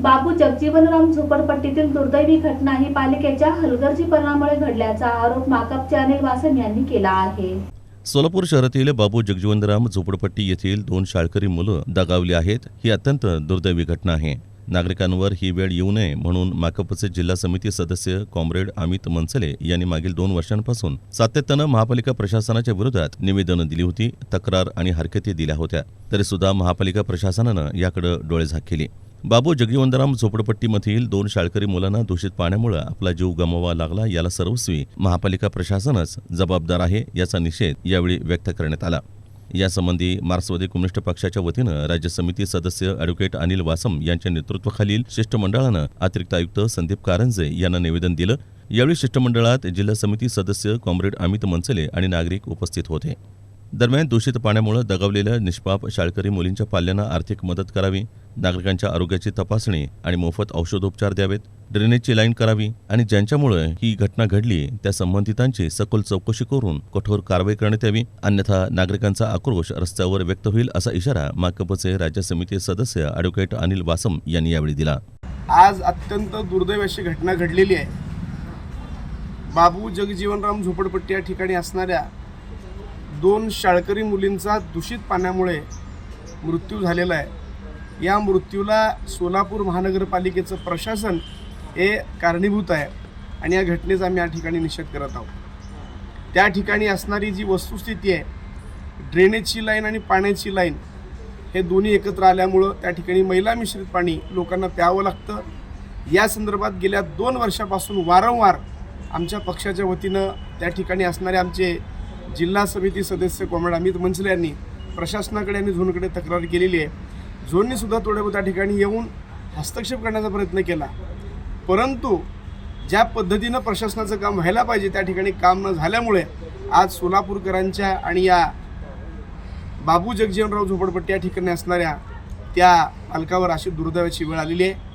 बाबू जगजीवनराम झोपडपट्टीतील दुर्दैवी घटना ही पालिकेच्या हलगर्जीपणामुळे घडल्याचा आरोप माकपचे अनिल वासन यांनी केला आहे. सोलापूर शहरातील बाबू जगजीवनराम झोपडपट्टी येथील दोन शाळकरी मुलं दगावली आहेत. ही अत्यंत दुर्दैवी घटना आहे. नागरिकांवर ही वेळ येऊ नये म्हणून माकपचे जिल्हा समिती सदस्य कॉम्रेड अमित मनसले यांनी मागील दोन वर्षांपासून सातत्यानं महापालिका प्रशासनाच्या विरोधात निवेदनं दिली होती तक्रार आणि हरकती दिल्या होत्या. तरी सुद्धा महापालिका प्रशासनानं याकडे डोळेझाक केली. बाबू जगजीवनराम झोपडपट्टीमधील दोन शाळकरी मुलांना दूषित पाण्यामुळे आपला जीव गमवावा लागला याला सर्वस्वी महापालिका प्रशासनच जबाबदार आहे याचा निषेध यावेळी व्यक्त करण्यात आला. यासंबंधी मार्क्सवादी कम्युनिस्ट पक्षाच्या वतीनं राज्य समिती सदस्य अॅडव्होकेट अनिल वासम यांच्या नेतृत्वाखालील शिष्टमंडळानं अतिरिक्त आयुक्त संदीप कारंजे यांना निवेदन दिलं. यावेळी शिष्टमंडळात जिल्हा समिती सदस्य कॉम्रेड अमित मनसले आणि नागरिक उपस्थित होते. दरम्यान दूषित पाण्यामुळे दगावलेल्या निष्पाप शाळकरी मुलींच्या पाल्यांना आर्थिक मदत करावी नागरिकांच्या आरोग्याची तपासणी आणि मोफत औषधोपचार द्यावेत ड्रेनेजची लाईन करावी आणि ज्यांच्यामुळे ही घटना घडली त्या संबंधितांची सखोल चौकशी करून कठोर कारवाई करण्यात यावी अन्यथा नागरिकांचा आक्रोश रस्त्यावर व्यक्त होईल असा इशारा माकपचे राज्य समिती सदस्य अॅडव्होकेट अनिल वासम यांनी यावेळी दिला. आज अत्यंत दुर्दैवाची अशी घटना घडलेली आहे. बाबू जगजीवनराम झोपडपट्टी या ठिकाणी असणाऱ्या दोन शाळकरी मुलींचा दूषित पाण्यामुळे मृत्यू झालेला आहे. या मृत्यूला सोलापूर महानगरपालिकेचं प्रशासन हे कारणीभूत आहे आणि या घटनेचा आम्ही या ठिकाणी निषेध करत आहोत. त्या ठिकाणी असणारी जी वस्तुस्थिती आहे ड्रेनेजची लाईन आणि पाण्याची लाईन हे दोन्ही एकत्र आल्यामुळं त्या ठिकाणी मैला मिश्रित पाणी लोकांना प्यावं लागतं. या संदर्भात गेल्या दोन वर्षापासून वारंवार आमच्या पक्षाच्या वतीनं त्या ठिकाणी असणारे आमचे जिल्हा समिती सदस्य कॉम्रेड अमित मंचले यांनी प्रशासनाकडे आणि झोनकडे तक्रार केलेली आहे. झोननेसुद्धा सुद्धा त्या ठिकाणी येऊन हस्तक्षेप करण्याचा प्रयत्न केला. परंतु ज्या पद्धतीनं प्रशासनाचं काम व्हायला पाहिजे त्या ठिकाणी काम न झाल्यामुळे आज सोलापूरकरांच्या आणि या बाबू जगजीवनराव झोपडपट्टी या ठिकाणी असणाऱ्या त्या पालकावर अशी दुर्दैवाची वेळ आलेली आहे.